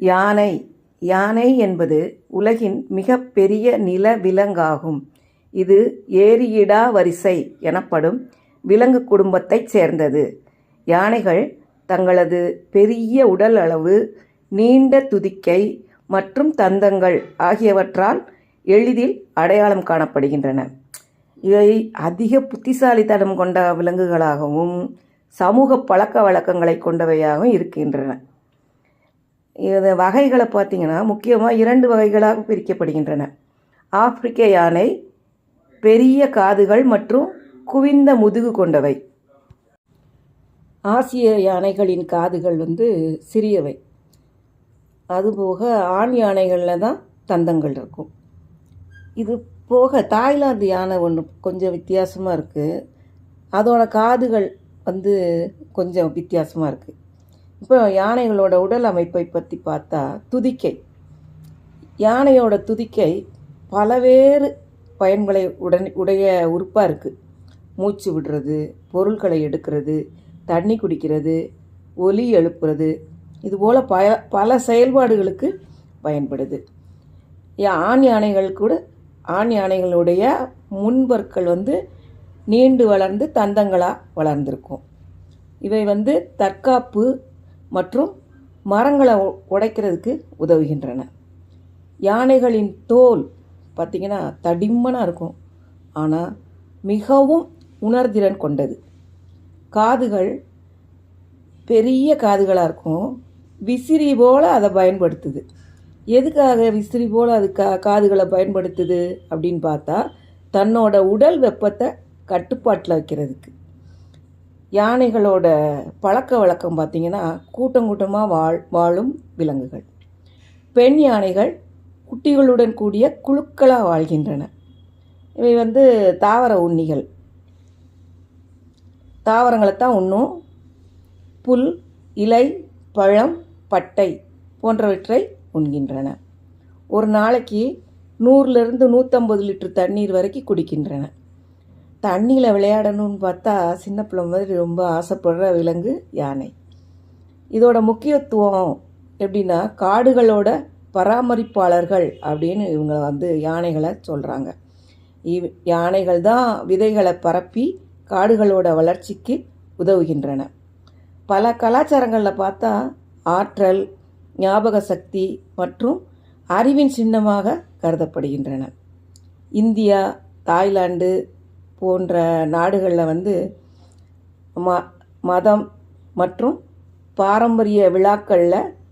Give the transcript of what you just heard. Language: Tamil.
யானை. யானை என்பது உலகின் மிகப்பெரிய நிலவிலங்காகும். இது ஏரியிடா வரிசை எனப்படும் விலங்கு குடும்பத்தைச் சேர்ந்தது. யானைகள் தங்களது பெரிய உடல் அளவு நீண்ட துதிக்கை மற்றும் தந்தங்கள் ஆகியவற்றால் எளிதில் அடையாளம் காணப்படுகின்றன. இவை அதிக புத்திசாலித்தனம் கொண்ட விலங்குகளாகவும் சமூக பழக்க வழக்கங்களை கொண்டவையாகவும் இருக்கின்றன. இது வகைகளை பார்த்தீங்கன்னா முக்கியமாக இரண்டு வகைகளாக பிரிக்கப்படுகின்றன. ஆப்பிரிக்க யானை பெரிய காதுகள் மற்றும் குவிந்த முதுகு கொண்டவை. ஆசிய யானைகளின் காதுகள் வந்து சிறியவை. அதுபோக ஆண் யானைகளில் தான் தந்தங்கள் இருக்கும். இது போக தாய்லாந்து யானை ஒன்று கொஞ்சம் வித்தியாசமாக இருக்குது அதோட காதுகள் வந்து கொஞ்சம் வித்தியாசமாக இருக்குது இப்போ யானைகளோட உடல் அமைப்பை பற்றி பார்த்தா துதிக்கை. யானையோட துதிக்கை பலவேறு பயன்களை உடன் உடைய உறுப்பாக இருக்குது மூச்சு விடுறது பொருட்களை எடுக்கிறது தண்ணி குடிக்கிறது ஒலி எழுப்புறது இதுபோல் ப பல செயல்பாடுகளுக்கு பயன்படுது. ஆண் யானைகள் கூட ஆண் யானைகளுடைய முன்பற்கள் வந்து நீண்டு வளர்ந்து தந்தங்களாக வளர்ந்துருக்கும். இவை வந்து தற்காப்பு மற்றும் மரங்களை உடைக்கிறதுக்கு உதவுகின்றன. யானைகளின் தோல் பார்த்திங்கன்னா தடிமனாக இருக்கும். ஆனால் மிகவும் உணர்திறன் கொண்டது. காதுகள் பெரிய காதுகளாக இருக்கும். விசிறி போல் அதை பயன்படுத்துது. எதுக்காக விசிறி போல் அது கா காதுகளை பயன்படுத்துது அப்படின்னு பார்த்தா தன்னோட உடல் வெப்பத்தை கட்டுப்பாட்டில் வைக்கிறதுக்கு. யானைகளோட பழக்க வழக்கம் பார்த்திங்கன்னா கூட்டம் கூட்டமாக வாழ் வாழும் விலங்குகள். பெண் யானைகள் குட்டிகளுடன் கூடிய குழுக்களாக வாழ்கின்றன. இவை வந்து தாவர உண்ணிகள். தாவரங்களை தான் உண்ணும். புல் இலை பழம் பட்டை போன்றவற்றை உண்கின்றன. ஒரு நாளைக்கு நூறுலேருந்து நூற்றம்பது லிட்டர் தண்ணீர் வரைக்கும் குடிக்கின்றன. தண்ணியில் விளையாடணும்னு பார்த்தா சின்ன பிள்ளை மாதிரி ரொம்ப ஆசைப்படுற விலங்கு யானை. இதோட முக்கியத்துவம் எப்படின்னா காடுகளோட பராமரிப்பாளர்கள் அப்படின்னு இவங்க வந்து யானைகளை சொல்கிறாங்க இவ் யானைகள் தான் விதைகளை பரப்பி காடுகளோட வளர்ச்சிக்கு உதவுகின்றன. பல கலாச்சாரங்களில் பார்த்தா ஆற்றல் ஞாபக சக்தி மற்றும் அறிவின் சின்னமாக கருதப்படுகின்றன. இந்தியா தாய்லாந்து போன்ற நாடுகளில் வந்து ம மதம் மற்றும் பாரம்பரிய விழாக்களில்